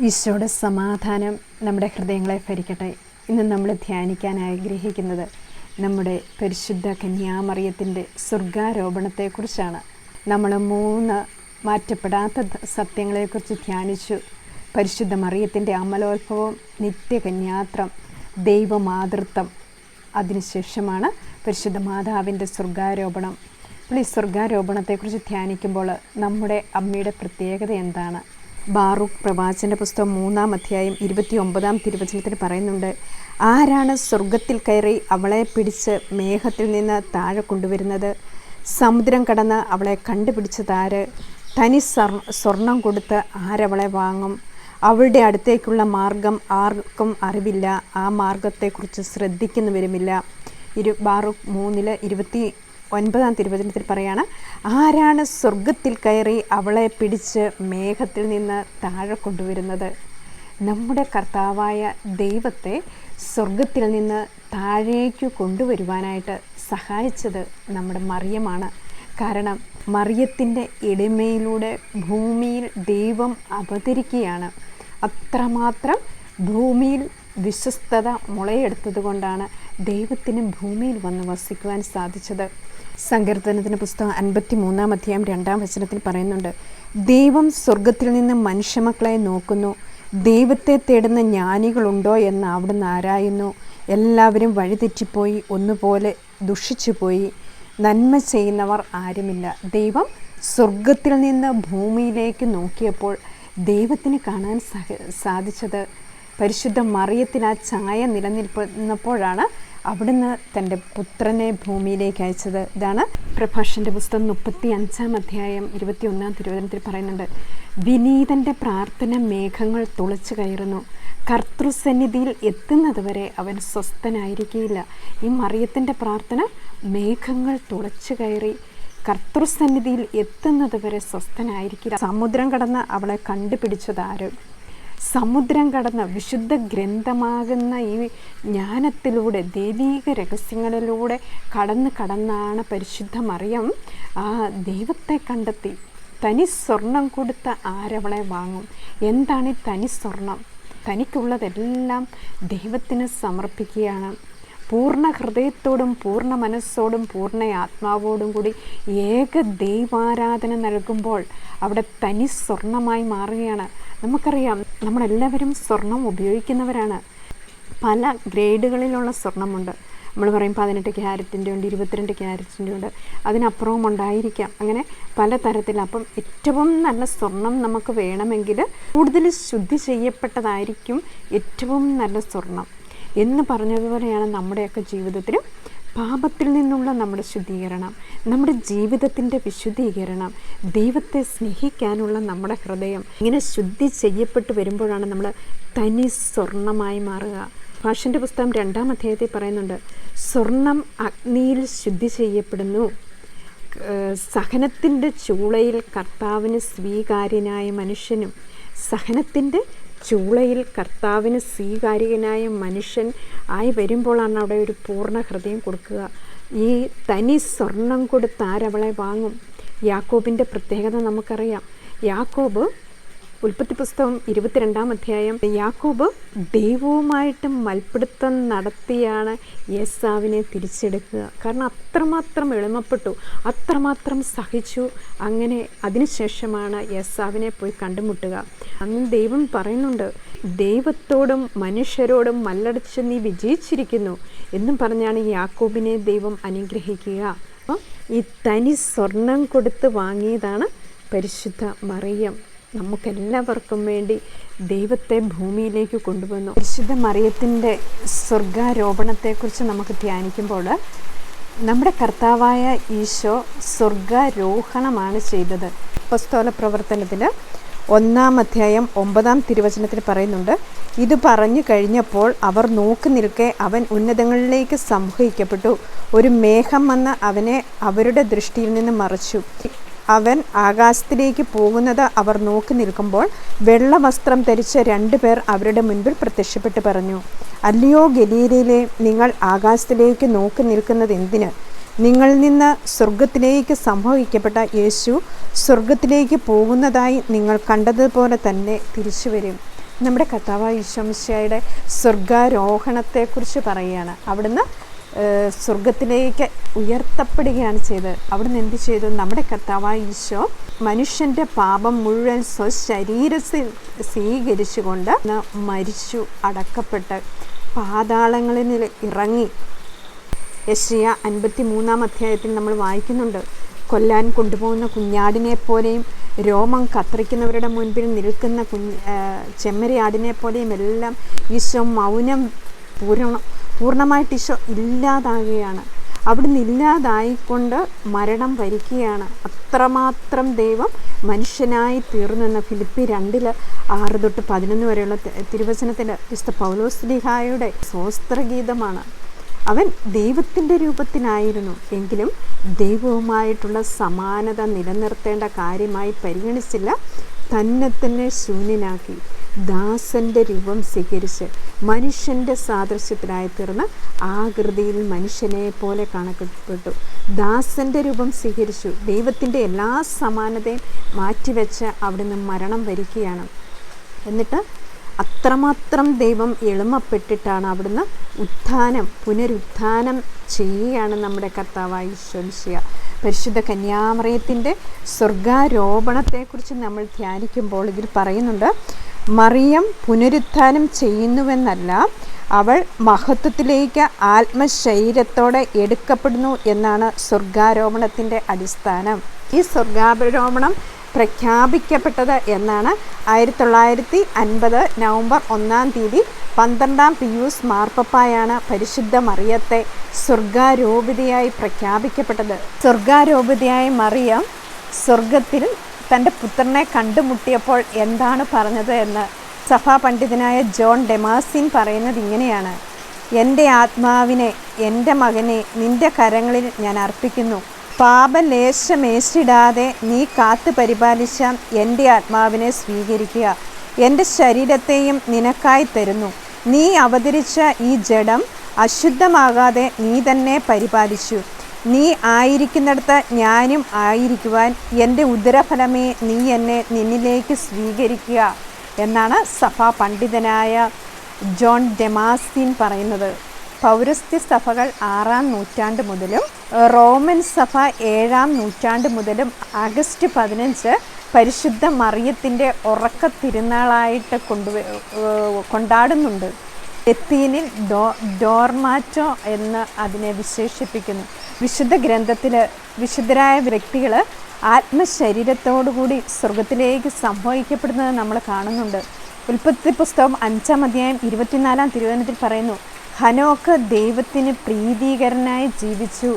ഈശോയുടെ സമാധാനം നമ്മുടെ ഹൃദയങ്ങളെ ഭരിക്കട്ടെ. ഇന്ന് നമ്മൾ ധ്യാനിക്കാൻ ആഗ്രഹിക്കുന്നത് നമ്മുടെ പരിശുദ്ധ കന്യാമറിയത്തിന്റെ സ്വർഗാരോപണത്തെക്കുറിച്ചാണ്. നമ്മൾ മൂന്ന് മാറ്റപ്പെടാത്ത സത്യങ്ങളെക്കുറിച്ച് ധ്യാനിച്ചു. പരിശുദ്ധ മറിയത്തിന്റെ അമലോത്ഭവം നിത്യകന്യാത്രം ദൈവമാതൃത്വം. അതിനുശേഷമാണ് പരിശുദ്ധ മാതാവിന്റെ സ്വർഗാരോപണം. അപ്പോൾ ഈ സ്വർഗാരോപണത്തെക്കുറിച്ച് ധ്യാനിക്കുമ്പോൾ നമ്മുടെ അമ്മയുടെ പ്രത്യേകത എന്താണ്? ബാറൂഖ് പ്രവാചന്റെ പുസ്തകം മൂന്നാം അധ്യായം ഇരുപത്തി ഒമ്പതാം പറയുന്നുണ്ട് ആരാണ് സ്വർഗത്തിൽ കയറി അവളെ പിടിച്ച് മേഘത്തിൽ നിന്ന് താഴെ കൊണ്ടുവരുന്നത്? സമുദ്രം കടന്ന് അവളെ കണ്ടുപിടിച്ചതാര് തനി സ്വർ സ്വർണം കൊടുത്ത് ആരവളെ വാങ്ങും? അവളുടെ അടുത്തേക്കുള്ള മാർഗം ആർക്കും അറിവില്ല. ആ മാർഗത്തെക്കുറിച്ച് ശ്രദ്ധിക്കുന്നവരുമില്ല. ഇരു ബാറൂഖ് മൂന്നിൽ ഇരുപത്തി ഒൻപതാം തിരുവചനത്തിൽ പറയാണ് ആരാണ് സ്വർഗത്തിൽ കയറി അവളെ പിടിച്ച് മേഘത്തിൽ നിന്ന് താഴെ കൊണ്ടുവരുന്നത്? നമ്മുടെ കർത്താവായ ദൈവത്തെ സ്വർഗത്തിൽ നിന്ന് താഴേക്ക് കൊണ്ടുവരുവാനായിട്ട് സഹായിച്ചത് നമ്മുടെ മറിയമാണ്. കാരണം മറിയത്തിന്റെ എളിമയിലൂടെ ഭൂമിയിൽ ദൈവം അവതരിക്കുകയാണ്. അത്രമാത്രം ഭൂമിയിൽ വിശ്വസ്തത മുളയെടുത്തത് കൊണ്ടാണ് ദൈവത്തിന് ഭൂമിയിൽ വന്ന് വസിക്കുവാൻ സാധിച്ചത്. സങ്കീർത്തനത്തിന് പുസ്തകം അൻപത്തി മൂന്നാം അധ്യായം രണ്ടാം വചനത്തിൽ പറയുന്നുണ്ട് ദൈവം സ്വർഗത്തിൽ നിന്ന് മനുഷ്യമക്കളെ നോക്കുന്നു. ദൈവത്തെ തേടുന്ന ജ്ഞാനികളുണ്ടോ എന്ന് അവിടുന്ന് ആരായുന്നു. എല്ലാവരും വഴിതെറ്റിപ്പോയി ഒന്നുപോലെ ദുഷിച്ചുപോയി. നന്മ ചെയ്യുന്നവർ ആരുമില്ല. ദൈവം സ്വർഗത്തിൽ നിന്ന് ഭൂമിയിലേക്ക് നോക്കിയപ്പോൾ ദൈവത്തിന് കാണാൻ സാധിച്ചത് പരിശുദ്ധ മറിയത്തിന് ആ ഛായ നിലനിൽക്കുന്നപ്പോഴാണ് അവിടുന്ന് തന്റെ പുത്രനെ ഭൂമിയിലേക്ക് അയച്ചത്. ഇതാണ് പ്രഭാഷന്റെ പുസ്തകം മുപ്പത്തി അഞ്ചാം അധ്യായം ഇരുപത്തി ഒന്നാം തിരുവനന്തപുരത്തിൽ പറയുന്നുണ്ട്. വിനീതന്റെ പ്രാർത്ഥന മേഘങ്ങൾ തുളച്ചു കയറുന്നു. കർത്തൃസന്നിധിയിൽ എത്തുന്നതുവരെ അവൻ സ്വസ്ഥനായിരിക്കുകയില്ല ഈ മറിയത്തിന്റെ പ്രാർത്ഥന മേഘങ്ങൾ തുളച്ചു കയറി. കർത്തൃസന്നിധിയിൽ എത്തുന്നതുവരെ സ്വസ്ഥനായിരിക്കില്ല. സമുദ്രം കടന്ന് അവളെ കണ്ടുപിടിച്ചതാര്? സമുദ്രം കടന്ന വിശുദ്ധ ഗ്രന്ഥമാകുന്ന ഈ ജ്ഞാനത്തിലൂടെ ദൈവീക രഹസ്യങ്ങളിലൂടെ കടന്ന് കടന്നാണ് പരിശുദ്ധ മറിയം. ആ ദൈവത്തെ കണ്ടെത്തി. തനി സ്വർണം കൊടുത്ത ആരവളെ വാങ്ങും. എന്താണ് ഈ തനി സ്വർണം? തനിക്കുള്ളതെല്ലാം ദൈവത്തിന് സമർപ്പിക്കുകയാണ്. പൂർണ ഹൃദയത്തോടും പൂർണ മനസ്സോടും പൂർണ ആത്മാവോടും കൂടി ഏക ദൈവാരാധന നൽകുമ്പോൾ അവിടെ തനി സ്വർണമായി മാറുകയാണ്. നമുക്കറിയാം നമ്മളെല്ലാവരും സ്വർണം ഉപയോഗിക്കുന്നവരാണ്. പല ഗ്രേഡുകളിലുള്ള സ്വർണമുണ്ട്. നമ്മൾ പറയും പതിനെട്ട് ക്യാരറ്റിന്റെ ഉണ്ട് ഇരുപത്തിരണ്ട് ക്യാരറ്റിന്റെ ഉണ്ട്. അതിനപ്പുറവും ഉണ്ടായിരിക്കാം. അങ്ങനെ പല തരത്തിൽ അപ്പം ഏറ്റവും നല്ല സ്വർണം നമുക്ക് വേണമെങ്കിൽ കൂടുതൽ ശുദ്ധി ചെയ്യപ്പെട്ടതായിരിക്കും ഏറ്റവും നല്ല സ്വർണം. എന്ന് പറഞ്ഞതുപോലെയാണ് നമ്മുടെയൊക്കെ ജീവിതത്തിലും പാപത്തിൽ നിന്നുള്ള നമ്മുടെ ശുദ്ധീകരണം നമ്മുടെ ജീവിതത്തിന്റെ വിശുദ്ധീകരണം ദൈവത്തെ സ്നേഹിക്കാനുള്ള നമ്മുടെ ഹൃദയം ഇങ്ങനെ ശുദ്ധി ചെയ്യപ്പെട്ട് വരുമ്പോഴാണ് നമ്മൾ തനി സ്വർണമായി മാറുക. ഭാഷന്റെ പുസ്തകം രണ്ടാം അധ്യായത്തിൽ പറയുന്നുണ്ട് സ്വർണം അഗ്നിയിൽ ശുദ്ധി ചെയ്യപ്പെടുന്നു. സഹനത്തിന്റെ ചൂളയിൽ കർത്താവിന് സ്വീകാര്യനായ മനുഷ്യനും സഹനത്തിന്റെ ചൂളയിൽ കർത്താവിന് സ്വീകാര്യനായ മനുഷ്യൻ ആയി വരുമ്പോഴാണ് അവിടെ ഒരു പൂർണ ഹൃദയം കൊടുക്കുക. ഈ തനി സ്വർണം കൊടുത്ത് ആരവളെ വാങ്ങും? യാക്കോബിന്റെ പ്രത്യേകത നമുക്കറിയാം. യാക്കോബ് ഉൽപ്പത്തി പുസ്തകം ഇരുപത്തിരണ്ടാം അധ്യായം. യാക്കോബ് ദൈവവുമായിട്ട് മൽപ്പിടുത്തം നടത്തിയാണ് യേസാവിനെ തിരിച്ചെടുക്കുക. കാരണം അത്രമാത്രം എളിമപ്പെട്ടു അത്രമാത്രം സഹിച്ചു. അങ്ങനെ അതിനുശേഷമാണ് യേസാവിനെ പോയി കണ്ടുമുട്ടുക. അന്ന് ദൈവം പറയുന്നുണ്ട് ദൈവത്തോടും മനുഷ്യരോടും മല്ലടിച്ച് നീ വിജയിച്ചിരിക്കുന്നു എന്നും പറഞ്ഞാണ് യാക്കോബിനെ ദൈവം അനുഗ്രഹിക്കുക. അപ്പം ഈ തനി സ്വർണം കൊടുത്ത് വാങ്ങിയതാണ് പരിശുദ്ധ മറിയം. നമുക്കെല്ലാവർക്കും വേണ്ടി ദൈവത്തെ ഭൂമിയിലേക്ക് കൊണ്ടുവന്നു. വിശുദ്ധ മറിയത്തിന്റെ സ്വർഗാരോപണത്തെക്കുറിച്ച് നമുക്ക് ധ്യാനിക്കുമ്പോൾ നമ്മുടെ കർത്താവായ ഈശോ സ്വർഗാരോഹണമാണ് ചെയ്തത്. പുസ്തോല പ്രവർത്തനത്തിൽ ഒന്നാം അധ്യായം ഒമ്പതാം തിരുവചനത്തിൽ പറയുന്നുണ്ട് ഇത് പറഞ്ഞു കഴിഞ്ഞപ്പോൾ അവർ നോക്കി നിൽക്കെ അവൻ ഉന്നതങ്ങളിലേക്ക് സംഹിക്കപ്പെട്ടു ഒരു മേഘം വന്ന് അവനെ അവരുടെ ദൃഷ്ടിയിൽ നിന്ന് മറച്ചു. അവൻ ആകാശത്തിലേക്ക് പോകുന്നത് അവർ നോക്കി നിൽക്കുമ്പോൾ വെള്ള വസ്ത്രം ധരിച്ച രണ്ടുപേർ അവരുടെ മുൻപിൽ പ്രത്യക്ഷപ്പെട്ട് പറഞ്ഞു അല്ലയോ ഗലീലയിലെ നിങ്ങൾ ആകാശത്തിലേക്ക് നോക്കി നിൽക്കുന്നത് എന്തിന്? നിങ്ങളിൽ നിന്ന് സ്വർഗത്തിലേക്ക് സംഭവിക്കപ്പെട്ട യേശു സ്വർഗത്തിലേക്ക് പോകുന്നതായി നിങ്ങൾ കണ്ടതുപോലെ തന്നെ തിരിച്ചു വരും. നമ്മുടെ കഥാവ ഈശോമിശയുടെ സ്വർഗാരോഹണത്തെക്കുറിച്ച് പറയുകയാണ്. അവിടുന്ന് സ്വർഗത്തിലേക്ക് ഉയർത്തപ്പെടുകയാണ് ചെയ്തത്. അവിടുന്ന് എന്ത് ചെയ്തു? നമ്മുടെ കർത്താവായ ഈശോ മനുഷ്യന്റെ പാപം മുഴുവൻ സ്വശരീരത്തിൽ സ്വീകരിച്ചുകൊണ്ട് കൊണ്ട് മരിച്ചു അടക്കപ്പെട്ട് പാതാളങ്ങളിൽ ഇറങ്ങി. യശ്രിയ അൻപത്തി മൂന്നാം അധ്യായത്തിൽ നമ്മൾ വായിക്കുന്നുണ്ട്. കൊല്ലാൻ കൊണ്ടുപോകുന്ന കുഞ്ഞാടിനെ പോലെയും രോമം കത്രിക്കുന്നവരുടെ മുൻപിൽ നിൽക്കുന്ന കുഞ്ഞ് ചെമ്മരിയാടിനെ പോലെയും എല്ലാം ഈശോ മൗനം പൂർണ പൂർണമായിട്ട് ഈശോ ഇല്ലാതാകുകയാണ്. അവിടുന്ന് ഇല്ലാതായിക്കൊണ്ട് മരണം വരിക്കുകയാണ് അത്രമാത്രം ദൈവം മനുഷ്യനായി തീർന്നു എന്ന ഫിലിപ്പി രണ്ടിൽ ആറ് തൊട്ട് പതിനൊന്ന് വരെയുള്ള തിരുവചനത്തിന്റെ വിശുദ്ധ പൗലോസ്ലിഹായുടെ സ്വസ്ത്രഗീതമാണ്. അവൻ ദൈവത്തിന്റെ രൂപത്തിനായിരുന്നു. എങ്കിലും ദൈവവുമായിട്ടുള്ള സമാനത നിലനിർത്തേണ്ട കാര്യമായി പരിഗണിച്ചില്ല. തന്നെ തന്നെ ശൂന്യനാക്കി. ദാസന്റെ രൂപം സ്വീകരിച്ച് മനുഷ്യന്റെ സാദൃശ്യത്തിനായി തീർന്ന് ആകൃതിയിൽ മനുഷ്യനെ പോലെ കണക്കപ്പെട്ടു. ദാസന്റെ രൂപം സ്വീകരിച്ചു. ദൈവത്തിന്റെ എല്ലാ സമാനതയും മാറ്റിവെച്ച് അവിടുന്ന് മരണം വരിക്കുകയാണ് എന്നിട്ട് അത്രമാത്രം ദൈവം എളിമപ്പെട്ടിട്ടാണ് അവിടുന്ന് ഉത്ഥാനം പുനരുത്ഥാനം ചെയ്യുകയാണ് നമ്മുടെ കർത്താവായി ഈശ്വംശിയ പരിശുദ്ധ കന്യാമറയത്തിന്റെ സ്വർഗാരോപണത്തെക്കുറിച്ച് നമ്മൾ ധ്യാനിക്കുമ്പോൾ ഇതിൽ പറയുന്നുണ്ട് മറിയം പുനരുത്ഥാനം ചെയ്യുന്നുവെന്നല്ല അവൾ മഹത്വത്തിലേക്ക് ആത്മശരീരത്തോടെ എടുക്കപ്പെടുന്നു എന്നാണ് സ്വർഗാരോപണത്തിന്റെ അടിസ്ഥാനം. ഈ സ്വർഗാരോപണം പ്രഖ്യാപിക്കപ്പെട്ടത് എന്നാണ് ആയിരത്തി തൊള്ളായിരത്തി അൻപത് നവംബർ ഒന്നാം തീയതി പന്ത്രണ്ടാം പിയൂസ് മാർപ്പപ്പായാണ് പരിശുദ്ധ മറിയത്തെ സ്വർഗാരോപിതയായി പ്രഖ്യാപിക്കപ്പെട്ടത്. സ്വർഗാരോപിതയായ മറിയം സ്വർഗത്തിൽ തന്റെ പുത്രനെ കണ്ടുമുട്ടിയപ്പോൾ എന്താണ് പറഞ്ഞത് എന്ന് സഫാ പണ്ഡിതനായ ജോൺ ഡെമാസിൻ പറയുന്നത് ഇങ്ങനെയാണ്. എന്റെ ആത്മാവിനെ എന്റെ മകനെ നിന്റെ കരങ്ങളിൽ ഞാൻ അർപ്പിക്കുന്നു. പാപലേശമേശിടാതെ നീ കാത്തു പരിപാലിച്ച എന്റെ ആത്മാവിനെ സ്വീകരിക്കുക. എന്റെ ശരീരത്തെയും നിനക്കായി തരുന്നു. നീ അവതരിച്ച ഈ ജഡം അശുദ്ധമാകാതെ നീ തന്നെ പരിപാലിച്ചു. നീ ആയിരിക്കുന്നിടത്ത് ഞാനും ആയിരിക്കുവാൻ എന്റെ ഉദരഫലമേ നീ എന്നെ നിന്നിലേക്ക് സ്വീകരിക്കുക എന്നാണ് സഭാ പണ്ഡിതനായ ജോൺ ഡെമാസ്തീൻ പറയുന്നത്. പൗരസ്ത്യ സഭകൾ ആറാം നൂറ്റാണ്ട് മുതലും റോമൻ സഭ ഏഴാം നൂറ്റാണ്ട് മുതലും ആഗസ്റ്റ് പതിനഞ്ച് പരിശുദ്ധ മറിയത്തിന്റെ ഉറക്ക തിരുനാളായിട്ട് കൊണ്ടുവ കൊണ്ടാടുന്നുണ്ട്. ലത്തീനിൽ ഡോ ഡോർമാറ്റോ എന്ന് അതിനെ വിശേഷിപ്പിക്കുന്നു. വിശുദ്ധ ഗ്രന്ഥത്തിൽ വിശുദ്ധരായ വ്യക്തികൾ ആത്മശരീരത്തോടുകൂടി സ്വർഗത്തിലേക്ക് സംഭവിക്കപ്പെടുന്നത് നമ്മൾ കാണുന്നുണ്ട്. ഉൽപ്പത്തി പുസ്തകം അഞ്ചാം അധ്യായം ഇരുപത്തിനാലാം തിരുവനന്തപുരത്തിൽ പറയുന്നു ഹനോക്ക് ദൈവത്തിന് പ്രീതികരനായി ജീവിച്ചു.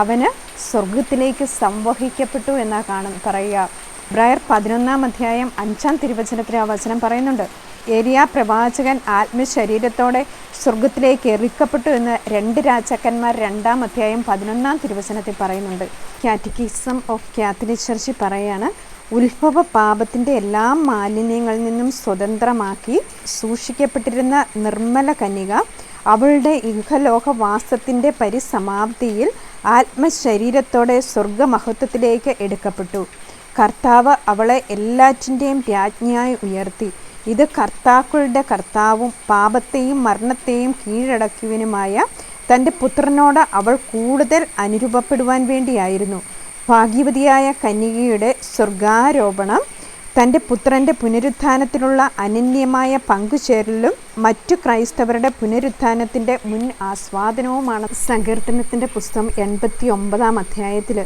അവന് സ്വർഗത്തിലേക്ക് സംവഹിക്കപ്പെട്ടു എന്നാണ് കാണും പറയുക. ബ്രയർ പതിനൊന്നാം അധ്യായം അഞ്ചാം തിരുവചനത്തിൽ ആ വചനം പറയുന്നുണ്ട് ഏരിയ പ്രവാചകൻ ആത്മശരീരത്തോടെ സ്വർഗത്തിലേക്ക് എറിക്കപ്പെട്ടു എന്ന് രണ്ട് രാജാക്കന്മാർ രണ്ടാം അധ്യായം പതിനൊന്നാം തിരുവചനത്തിൽ പറയുന്നുണ്ട്. കാറ്റിക്കിസം ഓഫ് കാത്തലിക് ചർച്ച് പറയാണ് ഉത്ഭവ പാപത്തിന്റെ എല്ലാ മാലിന്യങ്ങളിൽ നിന്നും സ്വതന്ത്രമാക്കി സൂക്ഷിക്കപ്പെട്ടിരുന്ന നിർമ്മല കന്യക അവളുടെ ഇഹലോകവാസത്തിന്റെ പരിസമാപ്തിയിൽ ആത്മശരീരത്തോടെ സ്വർഗമഹത്വത്തിലേക്ക് എടുക്കപ്പെട്ടു. കർത്താവ് അവളെ എല്ലാറ്റിന്റെയും രാജ്ഞിയായി ഉയർത്തി. ഇത് കർത്താക്കളുടെ കർത്താവും പാപത്തെയും മരണത്തെയും കീഴടക്കിയവനുമായ തന്റെ പുത്രനോട് അവൾ കൂടുതൽ അനുരൂപപ്പെടുവാൻ വേണ്ടിയായിരുന്നു. ഭാഗ്യവതിയായ കന്യകയുടെ സ്വർഗാരോപണം തന്റെ പുത്രന്റെ പുനരുത്ഥാനത്തിലുള്ള അനന്യമായ പങ്കുചേരലും മറ്റു ക്രൈസ്തവരുടെ പുനരുത്ഥാനത്തിന്റെ മുൻ ആസ്വാദനവുമാണ് സങ്കീർത്തനത്തിന്റെ പുസ്തകം എൺപത്തി ഒമ്പതാം അധ്യായത്തിൽ.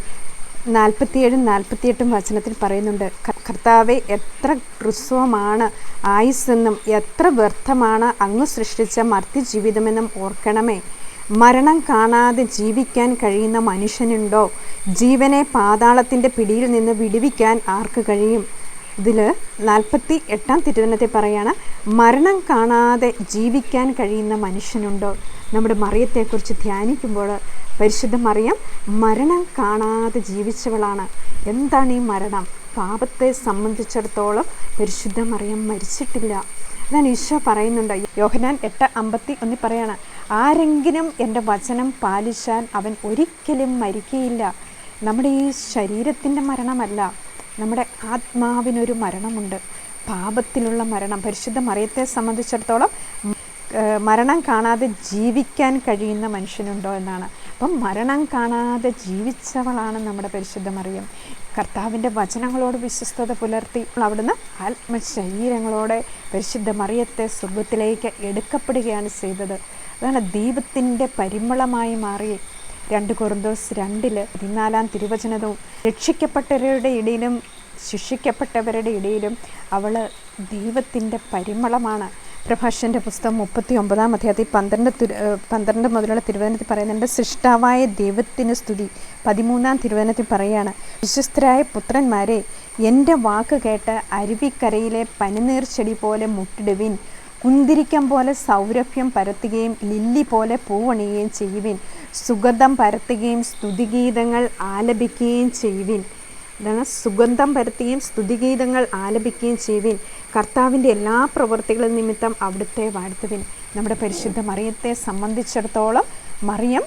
നാൽപ്പത്തിയേഴും നാൽപ്പത്തിയെട്ടും വചനത്തിൽ പറയുന്നുണ്ട് "ക- കർത്താവെ എത്ര ഹ്രസ്വമാണ് ആയുസ്സെന്നും എത്ര വ്യർത്ഥമാണ് അങ്ങ് സൃഷ്ടിച്ച മർത്യജീവിതമെന്നും ഓർക്കണമേ. മരണം കാണാതെ ജീവിക്കാൻ കഴിയുന്ന മനുഷ്യനുണ്ടോ? ജീവനെ പാതാളത്തിന്റെ പിടിയിൽ നിന്ന് വിടുവിക്കാൻ ആർക്ക് കഴിയും? ഇതിൽ നാൽപ്പത്തി എട്ടാം തിരുവനത്തെ പറയാണ് മരണം കാണാതെ ജീവിക്കാൻ കഴിയുന്ന മനുഷ്യനുണ്ടോ? നമ്മുടെ മറിയത്തെക്കുറിച്ച് ധ്യാനിക്കുമ്പോൾ പരിശുദ്ധ മറിയം മരണം കാണാതെ ജീവിച്ചവളാണ്. എന്താണ് ഈ മരണം? പാപത്തെ സംബന്ധിച്ചിടത്തോളം പരിശുദ്ധ മറിയം മരിച്ചിട്ടില്ല. അതാണ് ഈശോ പറയുന്നുണ്ട്. യോഹനാൻ എട്ട് അമ്പത്തി ഒന്നിൽ പറയാണ് ആരെങ്കിലും എന്റെ വചനം പാലിച്ചാൽ അവൻ ഒരിക്കലും മരിക്കയില്ല. നമ്മുടെ ഈ ശരീരത്തിന്റെ മരണമല്ല. നമ്മുടെ ആത്മാവിനൊരു മരണമുണ്ട്. പാപത്തിലുള്ള മരണം. പരിശുദ്ധ മറിയത്തെ സംബന്ധിച്ചിടത്തോളം മരണം കാണാതെ ജീവിക്കാൻ കഴിയുന്ന മനുഷ്യനുണ്ടോ എന്നാണ്. അപ്പം മരണം കാണാതെ ജീവിച്ചവളാണ് നമ്മുടെ പരിശുദ്ധ മറിയം. കർത്താവിന്റെ വചനങ്ങളോട് വിശ്വസ്തത പുലർത്തി അവിടുന്ന് ആത്മശരീരങ്ങളോടെ പരിശുദ്ധ മറിയത്തെ സ്വർഗത്തിലേക്ക് എടുക്കപ്പെടുകയാണ് ചെയ്തത്. അതാണ് ദീപത്തിന്റെ പരിമളമായി മാറി രണ്ട് കൊറിന്തോസ് രണ്ടിൽ പതിനാലാം തിരുവചനവും രക്ഷിക്കപ്പെട്ടവരുടെ ഇടയിലും ശിക്ഷിക്കപ്പെട്ടവരുടെ ഇടയിലും അവൾ ദൈവത്തിന്റെ പരിമളമാണ്. പ്രഭാഷന്റെ പുസ്തകം മുപ്പത്തി ഒമ്പതാം അധ്യായത്തിൽ പന്ത്രണ്ട് തിരു പന്ത്രണ്ട് മുതലുള്ള തിരുവചനത്തിൽ പറയുന്നുണ്ട് സൃഷ്ടാവായ ദൈവത്തിന് സ്തുതി. പതിമൂന്നാം തിരുവചനത്തിൽ പറയുകയാണ് വിശ്വസ്തരായ പുത്രന്മാരെ എന്റെ വാക്ക് കേട്ട് അരുവിക്കരയിലെ പനിനീർ ചെടി പോലെ മുട്ടിടുവിൻ. കുന്തിരിക്കം പോലെ സൗരഭ്യം പരത്തുകയും ലില്ലി പോലെ പൂവണിയുകയും ചെയ്യുവിൻ. സുഗന്ധം പരത്തുകയും സ്തുതിഗീതങ്ങൾ ആലപിക്കുകയും ചെയ്യുവിൻ. അതാണ് സുഗന്ധം പരത്തുകയും സ്തുതിഗീതങ്ങൾ ആലപിക്കുകയും ചെയ്യുവിൻ. കർത്താവിന്റെ എല്ലാ പ്രവൃത്തികളും നിമിത്തം അവിടുത്തെ വാഴ്ത്തുവിൻ. നമ്മുടെ പരിശുദ്ധ മറിയത്തെ സംബന്ധിച്ചിടത്തോളം മറിയം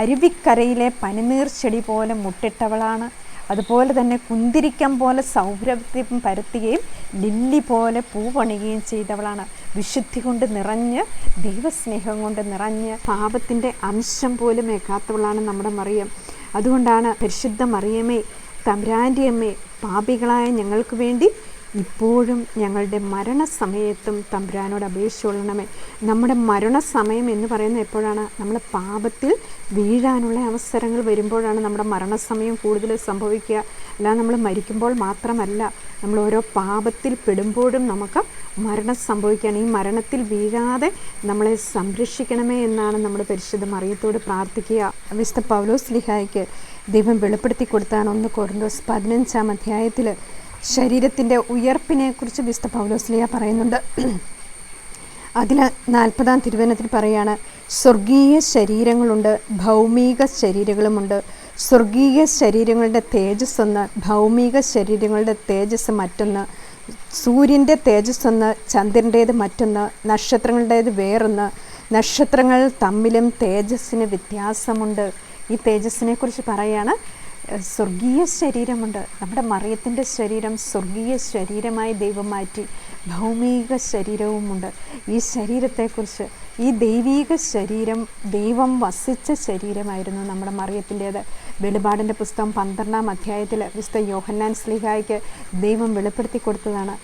അരുവിക്കരയിലെ പനിനീർ ചെടി പോലെ മുട്ടിട്ടവളാണ്. അതുപോലെ തന്നെ കുന്തിരിക്കം പോലെ സൗരഭ്യം പരത്തുകയും ലില്ലി പോലെ പൂവണിയുകയും ചെയ്തവളാണ്. വിശുദ്ധി കൊണ്ട് നിറഞ്ഞ് ദൈവസ്നേഹം കൊണ്ട് നിറഞ്ഞ് പാപത്തിന്റെ അംശം പോലും ഏക്കാത്തവളാണ് നമ്മുടെ മറിയം. അതുകൊണ്ടാണ് പരിശുദ്ധ മറിയമേ തമ്പ്രാന്റെ അമ്മേ പാപികളായ ഞങ്ങൾക്ക് വേണ്ടി ഇപ്പോഴും ഞങ്ങളുടെ മരണസമയത്തും തമ്പുരാനോട് അപേക്ഷിച്ചുകൊള്ളണമേ നമ്മുടെ മരണസമയം എന്ന് പറയുന്നത് എപ്പോഴാണ്? നമ്മൾ പാപത്തിൽ വീഴാനുള്ള അവസരങ്ങൾ വരുമ്പോഴാണ് നമ്മുടെ മരണസമയം കൂടുതൽ സംഭവിക്കുക. അല്ലാതെ നമ്മൾ മരിക്കുമ്പോൾ മാത്രമല്ല നമ്മൾ ഓരോ പാപത്തിൽ പെടുമ്പോഴും നമുക്ക് മരണം സംഭവിക്കുകയാണ്. ഈ മരണത്തിൽ വീഴാതെ നമ്മളെ സംരക്ഷിക്കണമേ എന്നാണ് നമ്മുടെ പരിശുദ്ധ മറിയത്തോട് പ്രാർത്ഥിക്കുക. വിശുദ്ധ പൗലോസ് ലിഹായ്ക്ക് ദൈവം വെളിപ്പെടുത്തി കൊടുത്താണ് ഒന്ന് കൊറിന്തോസ് പതിനഞ്ചാം അധ്യായത്തിൽ ശരീരത്തിന്റെ ഉയർപ്പിനെക്കുറിച്ച് വിശുദ്ധ പൗലോസ്ലിയ പറയുന്നുണ്ട്. അതിൽ നാൽപ്പതാം തിരുവനത്തിൽ പറയാണ് സ്വർഗീയ ശരീരങ്ങളുണ്ട് ഭൗമിക ശരീരങ്ങളുമുണ്ട്. സ്വർഗീയ ശരീരങ്ങളുടെ തേജസ് ഒന്ന് ഭൗമിക ശരീരങ്ങളുടെ തേജസ് മറ്റൊന്ന്. സൂര്യന്റെ തേജസ് ഒന്ന് ചന്ദ്രന്റേത് മറ്റൊന്ന്. നക്ഷത്രങ്ങളുടേത് വേറൊന്ന്. നക്ഷത്രങ്ങൾ തമ്മിലും തേജസ്സിന് വ്യത്യാസമുണ്ട്. ഈ തേജസ്സിനെ കുറിച്ച് പറയാണ് ഏഹ് സ്വർഗീയ ശരീരമുണ്ട്. നമ്മുടെ മറിയത്തിന്റെ ശരീരം സ്വർഗീയ ശരീരമായി ദൈവം മാറ്റി ഭൗമിക ശരീരവുമുണ്ട്. ഈ ശരീരത്തെക്കുറിച്ച് ഈ ദൈവീക ശരീരം ദൈവം വസിച്ച ശരീരമായിരുന്നു നമ്മുടെ മറിയത്തിന്റേത്. വെളിപാടിന്റെ പുസ്തകം പന്ത്രണ്ടാം അധ്യായത്തിൽ വിശുദ്ധ യോഹന്നാൻ സ്ലിഹായ്ക്ക് ദൈവം വെളിപ്പെടുത്തി കൊടുത്തതാണ്.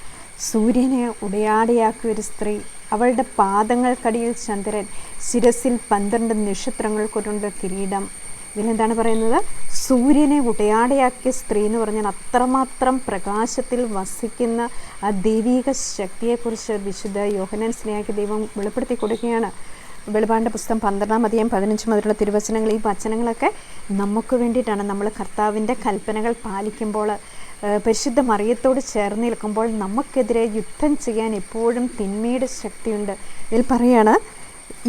സൂര്യനെ ഉടയാടയാക്കിയ ഒരു സ്ത്രീ അവളുടെ പാദങ്ങൾക്കടിയിൽ ചന്ദ്രൻ ശിരസിൽ പന്ത്രണ്ട് നക്ഷത്രങ്ങൾ കൊണ്ടുണ്ട് കിരീടം. ഇതിലെന്താണ് പറയുന്നത്? സൂര്യനെ ഉടയാടയാക്കിയ സ്ത്രീ എന്ന് പറഞ്ഞാൽ അത്രമാത്രം പ്രകാശത്തിൽ വസിക്കുന്ന ആ ദൈവീക ശക്തിയെക്കുറിച്ച് വിശുദ്ധ യോഹനൻ സ്നേഹയ്ക്ക് ദൈവം വെളിപ്പെടുത്തി കൊടുക്കുകയാണ്. വെളിപാടിന്റെ പുസ്തകം പന്ത്രണ്ടാം അധികം പതിനഞ്ച് മുതലുള്ള തിരുവചനങ്ങൾ ഈ വചനങ്ങളൊക്കെ നമുക്ക് വേണ്ടിയിട്ടാണ് നമ്മൾ കർത്താവിന്റെ കൽപ്പനകൾ പാലിക്കുമ്പോൾ പരിശുദ്ധ മറിയത്തോട് ചേർന്ന് നിൽക്കുമ്പോൾ നമുക്കെതിരെ യുദ്ധം ചെയ്യാൻ എപ്പോഴും തിന്മയുടെ ശക്തിയുണ്ട്. ഇതിൽ പറയാണ്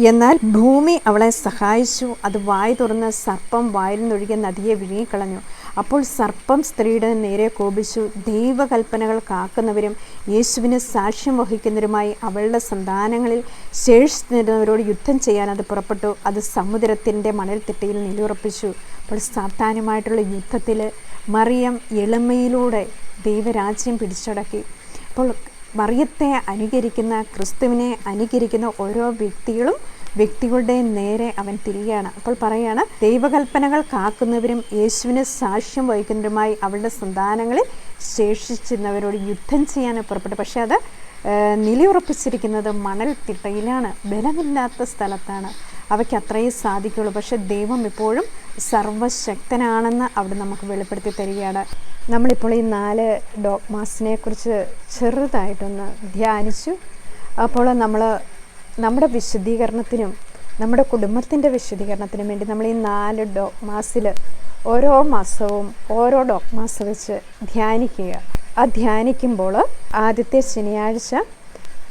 എന്നാൽ ഭൂമി അവളെ സഹായിച്ചു. അത് വായ് തുറന്ന് സർപ്പം വായിൽ നിന്നൊഴുകിയ നദിയെ വിഴുങ്ങിക്കളഞ്ഞു. അപ്പോൾ സർപ്പം സ്ത്രീയുടെ നേരെ കോപിച്ചു. ദൈവകൽപ്പനകൾ കാക്കുന്നവരും യേശുവിന് സാക്ഷ്യം വഹിക്കുന്നവരുമായി അവളുടെ സന്താനങ്ങളിൽ ശേഷിച്ചിരുന്നവരോട് യുദ്ധം ചെയ്യാൻ അത് പുറപ്പെട്ടു. അത് സമുദ്രത്തിന്റെ മണൽത്തിട്ടയിൽ നിലുറപ്പിച്ചു അപ്പോൾ സാത്താനുമായിട്ടുള്ള യുദ്ധത്തിൽ മറിയം എളിമയിലൂടെ ദൈവരാജ്യം പിടിച്ചടക്കി. അപ്പോൾ മറിയത്തെ അനുകരിക്കുന്ന ക്രിസ്തുവിനെ അനുകരിക്കുന്ന ഓരോ വ്യക്തികളും വ്യക്തികളുടെ നേരെ അവൻ തിരികെയാണ് അപ്പോൾ പറയാണ് ദൈവകൽപ്പനകൾ കാക്കുന്നവരും യേശുവിന് സാക്ഷ്യം വഹിക്കുന്നവരുമായി അവളുടെ സന്താനങ്ങളിൽ ശേഷിച്ചിരുന്നവരോട് യുദ്ധം ചെയ്യാൻ പുറപ്പെട്ടു. പക്ഷേ അത് നിലയുറപ്പിച്ചിരിക്കുന്നത് മണൽ തിട്ടയിലാണ് ബലമില്ലാത്ത സ്ഥലത്താണ്. അവയ്ക്ക് അത്രയും സാധിക്കുള്ളൂ. പക്ഷേ ദൈവം എപ്പോഴും സർവശക്തനാണെന്ന് അവിടെ നമുക്ക് വെളിപ്പെടുത്തി തരികയാണ്. നമ്മളിപ്പോൾ ഈ നാല് ഡോഗ്മാസിനെ കുറിച്ച് ചെറുതായിട്ടൊന്ന് ധ്യാനിച്ചു. അപ്പോൾ നമ്മൾ നമ്മുടെ വിശദീകരണത്തിനും നമ്മുടെ കുടുംബത്തിന്റെ വിശദീകരണത്തിനും വേണ്ടി നമ്മൾ ഈ നാല് ഡോഗ്മാസിൽ ഓരോ മാസവും ഓരോ ഡോഗ്മാസ് വെച്ച് ധ്യാനിക്കുക. ആ ധ്യാനിക്കുമ്പോൾ ആദ്യത്തെ ശനിയാഴ്ച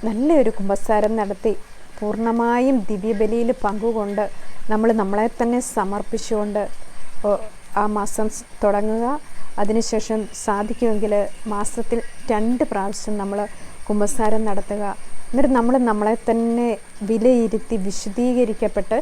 നല്ലൊരു കുമ്പസാരം നടത്തി പൂർണമായും ദിവ്യബലിയിൽ പങ്കുകൊണ്ട് നമ്മൾ നമ്മളെ തന്നെ സമർപ്പിച്ചുകൊണ്ട് ആ മാസം തുടങ്ങുക. അതിനുശേഷം സാധിക്കുമെങ്കിൽ മാസത്തിൽ രണ്ട് പ്രാവശ്യം നമ്മൾ കുമ്പസാരം നടത്തുക. എന്നിട്ട് നമ്മൾ നമ്മളെ തന്നെ വിലയിരുത്തി വിശദീകരിക്കപ്പെട്ട്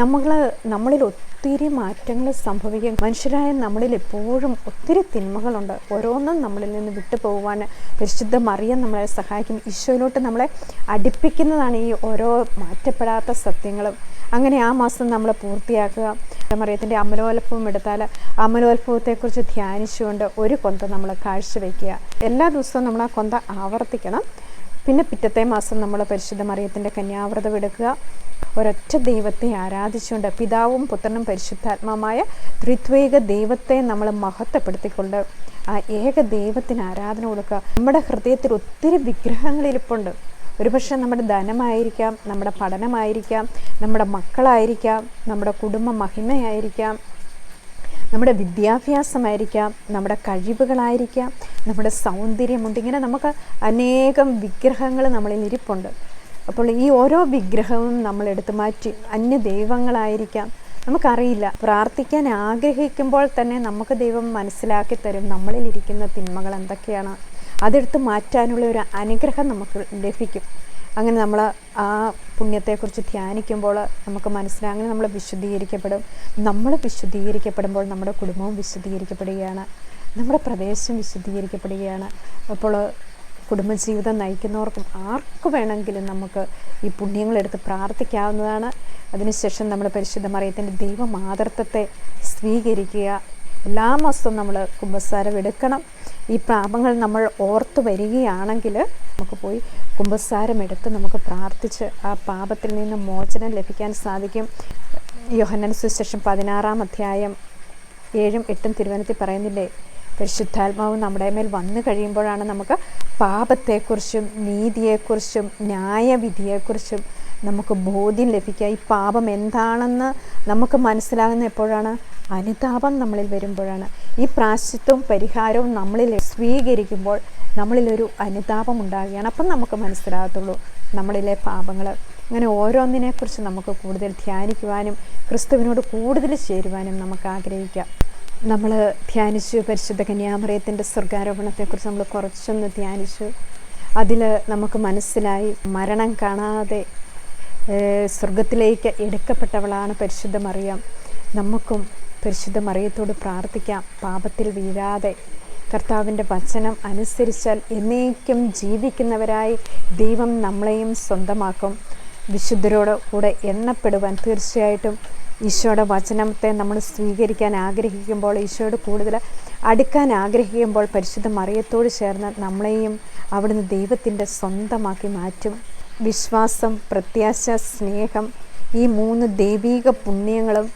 നമ്മൾ നമ്മളിൽ ഒത്തിരി മാറ്റങ്ങൾ സംഭവിക്കും. മനുഷ്യരായ നമ്മളിൽ എപ്പോഴും ഒത്തിരി തിന്മകളുണ്ട്. ഓരോന്നും നമ്മളിൽ നിന്ന് വിട്ടു പോകുവാൻ പരിശുദ്ധ മറിയം നമ്മളെ സഹായിക്കും. ഈശോയിലോട്ട് നമ്മളെ അടുപ്പിക്കുന്നതാണ് ഈ ഓരോ മാറ്റപ്പെടാത്ത സത്യങ്ങളും. അങ്ങനെ ആ മാസം നമ്മൾ പൂർത്തിയാക്കുക. മറിയത്തിന്റെ അമലോത്ഭവം എടുത്താൽ അമലോത്ഭവത്തെക്കുറിച്ച് ധ്യാനിച്ചുകൊണ്ട് ഒരു കൊന്ത നമ്മൾ കാഴ്ചവെക്കുക. എല്ലാ ദിവസവും നമ്മൾ ആ കൊന്ത ആവർത്തിക്കണം. പിന്നെ പിറ്റത്തെ മാസം നമ്മൾ പരിശുദ്ധ മറിയത്തിന്റെ കന്യാവ്രതം എടുക്കുക. ഒരൊറ്റ ദൈവത്തെ ആരാധിച്ചുകൊണ്ട് പിതാവും പുത്രനും പരിശുദ്ധാത്മാവുമായ ത്രിത്വേക ദൈവത്തെ നമ്മൾ മഹത്വപ്പെടുത്തിക്കൊണ്ട് ആ ഏക ദൈവത്തിന് ആരാധന കൊടുക്കുക. നമ്മുടെ ഹൃദയത്തിൽ ഒത്തിരി വിഗ്രഹങ്ങളിരിപ്പുണ്ട് ഒരുപക്ഷെ നമ്മുടെ ധനമായിരിക്കാം നമ്മുടെ പഠനമായിരിക്കാം നമ്മുടെ മക്കളായിരിക്കാം നമ്മുടെ കുടുംബ മഹിമയായിരിക്കാം നമ്മുടെ വിദ്യാഭ്യാസമായിരിക്കാം നമ്മുടെ കഴിവുകളായിരിക്കാം നമ്മുടെ സൗന്ദര്യമുണ്ട്. ഇങ്ങനെ നമുക്ക് അനേകം വിഗ്രഹങ്ങൾ നമ്മളിൽ ഇരിപ്പുണ്ട്. അപ്പോൾ ഈ ഓരോ വിഗ്രഹവും നമ്മൾ മാറ്റി അന്യ ദൈവങ്ങളായിരിക്കാം. നമുക്കറിയില്ല പ്രാർത്ഥിക്കാൻ ആഗ്രഹിക്കുമ്പോൾ തന്നെ നമുക്ക് ദൈവം മനസ്സിലാക്കി തരും നമ്മളിലിരിക്കുന്ന തിന്മകൾ എന്തൊക്കെയാണ്. അതെടുത്ത് മാറ്റാനുള്ള ഒരു അനുഗ്രഹം നമുക്ക് ലഭിക്കും. അങ്ങനെ നമ്മൾ ആ പുണ്യത്തെക്കുറിച്ച് ധ്യാനിക്കുമ്പോൾ നമുക്ക് മനസ്സിലാകും അങ്ങനെ നമ്മൾ വിശുദ്ധീകരിക്കപ്പെടും. നമ്മൾ വിശുദ്ധീകരിക്കപ്പെടുമ്പോൾ നമ്മുടെ കുടുംബവും വിശുദ്ധീകരിക്കപ്പെടുകയാണ്. നമ്മുടെ പ്രദേശം വിശുദ്ധീകരിക്കപ്പെടുകയാണ്. അപ്പോൾ കുടുംബജീവിതം നയിക്കുന്നവർക്കും ആർക്ക് വേണമെങ്കിലും നമുക്ക് ഈ പുണ്യങ്ങളെടുത്ത് പ്രാർത്ഥിക്കാവുന്നതാണ്. അതിനുശേഷം നമ്മൾ പരിശുദ്ധ മറിയത്തിന്റെ ദൈവമാതൃത്വത്തെ സ്വീകരിക്കുക. എല്ലാ മാസവും നമ്മൾ കുമ്പസാരം എടുക്കണം. ഈ പാപങ്ങൾ നമ്മൾ ഓർത്ത് വരികയാണെങ്കിൽ നമുക്ക് പോയി കുമ്പസാരം നമുക്ക് പ്രാർത്ഥിച്ച് ആ പാപത്തിൽ നിന്ന് മോചനം ലഭിക്കാൻ സാധിക്കും. യോഹന്നൻ സുശേഷം പതിനാറാം അധ്യായം ഏഴും എട്ടും തിരുവനന്തപുരത്തിൽ പറയുന്നില്ലേ പരിശുദ്ധാത്മാവ് നമ്മുടെ മേൽ വന്നു കഴിയുമ്പോഴാണ് നമുക്ക് പാപത്തെക്കുറിച്ചും നീതിയെക്കുറിച്ചും ന്യായവിധിയെക്കുറിച്ചും നമുക്ക് ബോധ്യം ലഭിക്കുക. ഈ പാപം എന്താണെന്ന് നമുക്ക് മനസ്സിലാകുന്ന എപ്പോഴാണ്? അനുതാപം നമ്മളിൽ വരുമ്പോഴാണ്. ഈ പ്രാശ്ചിത്വവും പരിഹാരവും നമ്മളിൽ സ്വീകരിക്കുമ്പോൾ നമ്മളിലൊരു അനുതാപം ഉണ്ടാകുകയാണ് അപ്പം നമുക്ക് മനസ്സിലാകത്തുള്ളൂ നമ്മളിലെ പാപങ്ങൾ അങ്ങനെ ഓരോന്നിനെക്കുറിച്ച് നമുക്ക് കൂടുതൽ ധ്യാനിക്കുവാനും ക്രിസ്തുവിനോട് കൂടുതൽ ചേരുവാനും നമുക്ക് ആഗ്രഹിക്കാം. നമ്മൾ ധ്യാനിച്ചു പരിശുദ്ധ കന്യാമറയത്തിന്റെ സ്വർഗാരോപണത്തെക്കുറിച്ച് നമ്മൾ കുറച്ചൊന്ന് ധ്യാനിച്ചു. അതിൽ നമുക്ക് മനസ്സിലായി മരണം കാണാതെ സ്വർഗത്തിലേക്ക് എടുക്കപ്പെട്ടവളാണ് പരിശുദ്ധ മറിയം. നമുക്കും പരിശുദ്ധ മറിയത്തോട് പ്രാർത്ഥിക്കാം. പാപത്തിൽ വീഴാതെ കർത്താവിന്റെ വചനം അനുസരിച്ചാൽ എന്നേക്കും ജീവിക്കുന്നവരായി ദൈവം നമ്മളെയും സ്വന്തമാക്കും. വിശുദ്ധരോട് കൂടെ എണ്ണപ്പെടുവാൻ തീർച്ചയായിട്ടും ഈശോയുടെ വചനത്തെ നമ്മൾ സ്വീകരിക്കാൻ ആഗ്രഹിക്കുമ്പോൾ ഈശോയോട് കൂടുതൽ അടുക്കാൻ ആഗ്രഹിക്കുമ്പോൾ പരിശുദ്ധ മറിയത്തോട് ചേർന്ന് നമ്മളെയും അവിടുന്ന് ദൈവത്തിന്റെ സ്വന്തമാക്കി മാറ്റും. വിശ്വാസം പ്രത്യാശ സ്നേഹം ഈ മൂന്ന് ദൈവീക പുണ്യങ്ങളും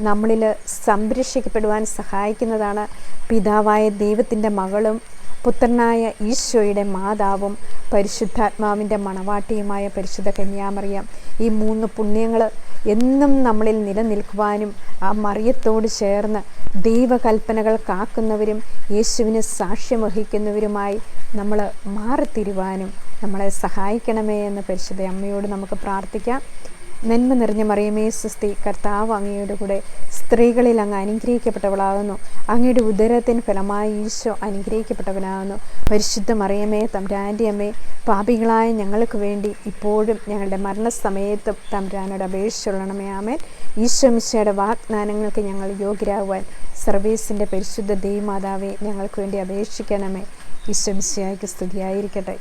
നമ്മളിൽ സംരക്ഷിക്കപ്പെടുവാൻ സഹായിക്കുന്നതാണ് പിതാവായ ദൈവത്തിന്റെ മകളും പുത്രനായ ഈശോയുടെ മാതാവും പരിശുദ്ധാത്മാവിന്റെ മണവാട്ടിയുമായ പരിശുദ്ധ കന്യാമറിയാം. ഈ മൂന്ന് പുണ്യങ്ങൾ എന്നും നമ്മളിൽ നിലനിൽക്കുവാനും ആ മറിയത്തോട് ചേർന്ന് ദൈവകൽപ്പനകൾ കാക്കുന്നവരും യേശുവിന് സാക്ഷ്യം വഹിക്കുന്നവരുമായി നമ്മൾ മാറിത്തിരുവാനും നമ്മളെ സഹായിക്കണമേ എന്ന് പരിശുദ്ധ അമ്മയോട് നമുക്ക് പ്രാർത്ഥിക്കാം. നന്മ നിറഞ്ഞ മറിയമേ സുസ്തി കർത്താവ് അങ്ങയുടെ കൂടെ സ്ത്രീകളിൽ അങ്ങ് അനുഗ്രഹിക്കപ്പെട്ടവളാകുന്നു. അങ്ങയുടെ ഉദരത്തിന് ഫലമായി ഈശോ അനുഗ്രഹിക്കപ്പെട്ടവനാകുന്നു. പരിശുദ്ധ മറിയമേ തമ്പ്രാന്റെ അമ്മേ പാപികളായ ഞങ്ങൾക്ക് വേണ്ടി ഇപ്പോഴും ഞങ്ങളുടെ മരണസമയത്തും തമ്പ്രാനോട് അപേക്ഷിച്ചുള്ളണമേ ആമേൻ. ഈശോ മിശയുടെ വാഗ്ദാനങ്ങൾക്ക് ഞങ്ങൾ യോഗ്യരാകുവാൻ സർവീസിന്റെ പരിശുദ്ധ ദൈവമാതാവെ ഞങ്ങൾക്ക് വേണ്ടി അപേക്ഷിക്കണമേ. ഈശോ മിശയായിക്ക് സ്തുതിയായിരിക്കട്ടെ.